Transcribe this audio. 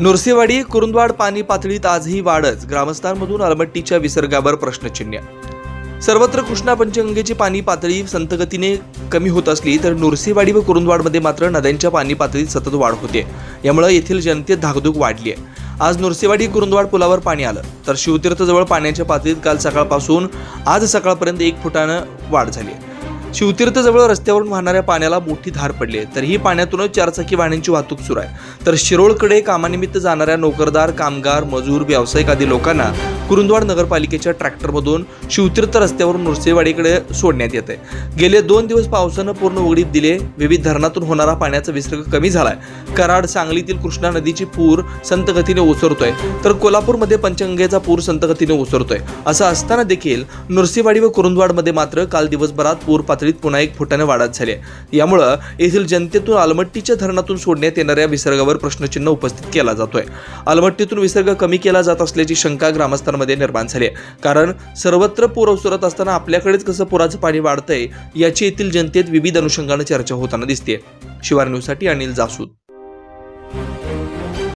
नुरसेवाडी कुरुंदवाड पाणी पातळीत आजही वाढच. ग्रामस्थांमधून अलमट्टीच्या विसर्गावर प्रश्नचिन्ह. सर्वत्र कृष्णा पंचगंगेची पाणी पातळी संतगतीने कमी होत असली तर नुरसेवाडी व कुरुंदवाडमध्ये मात्र नद्यांच्या पाणी पातळीत सतत वाढ होते. यामुळे येथील जनतेत धाकधूक वाढली आहे आज नुरसेवाडी कुरुंदवाड पुलावर पाणी आलं. तर शिवतीर्थजवळ पाण्याच्या पातळीत काल सकाळपासून आज सकाळपर्यंत एक फुटानं वाढ झाली आहे. शिवतीर्थजवळ रस्त्यावरून वाहणाऱ्या पाण्याला मोठी धार पडली आहे. तरीही पाण्यातूनच चारचाकी वाहनांची वाहतूक सुरू आहे. तर शिरोळकडे कामानिमित्त जाणाऱ्या नोकरदार कामगार मजूर व्यावसायिक आदी लोकांना कुरुंदवाड नगरपालिकेच्या ट्रॅक्टरमधून शिवतीर्थ रस्त्यावरून नृसिंहवाडीकडे सोडण्यात येते गेले दोन दिवस पावसानं पूर्ण उघडीत दिले विविध धरणातून होणारा पाण्याचा विसर्ग कमी झालाय. कराड सांगलीतील कृष्णा नदीची पूर संत गतीने ओसरतोय. तर कोल्हापूरमध्ये पंचगंगेचा पूर संत गतीने ओसरतोय. असं असताना देखील नृसिंहवाडी व कुरुंदवाडमध्ये मात्र काल दिवसभरात पूर पातळीत पुन्हा एक फुटाने वाढत झाली आहे. यामुळं येथील जनतेतून आलमट्टीच्या धरणातून सोडण्यात येणाऱ्या विसर्गावर प्रश्नचिन्ह उपस्थित केला जातोय. आलमट्टीतून विसर्ग कमी केला जात असल्याची शंका ग्रामस्थांमध्ये निर्माण झाली आहे. कारण सर्वत्र पूर उसरत असताना आपल्याकडेच कसं पुराचं पाणी वाढतंय याची येथील जनतेत विविध अनुषंगानं चर्चा होताना दिसते शिवार न्यूजसाठी अनिल जासूद.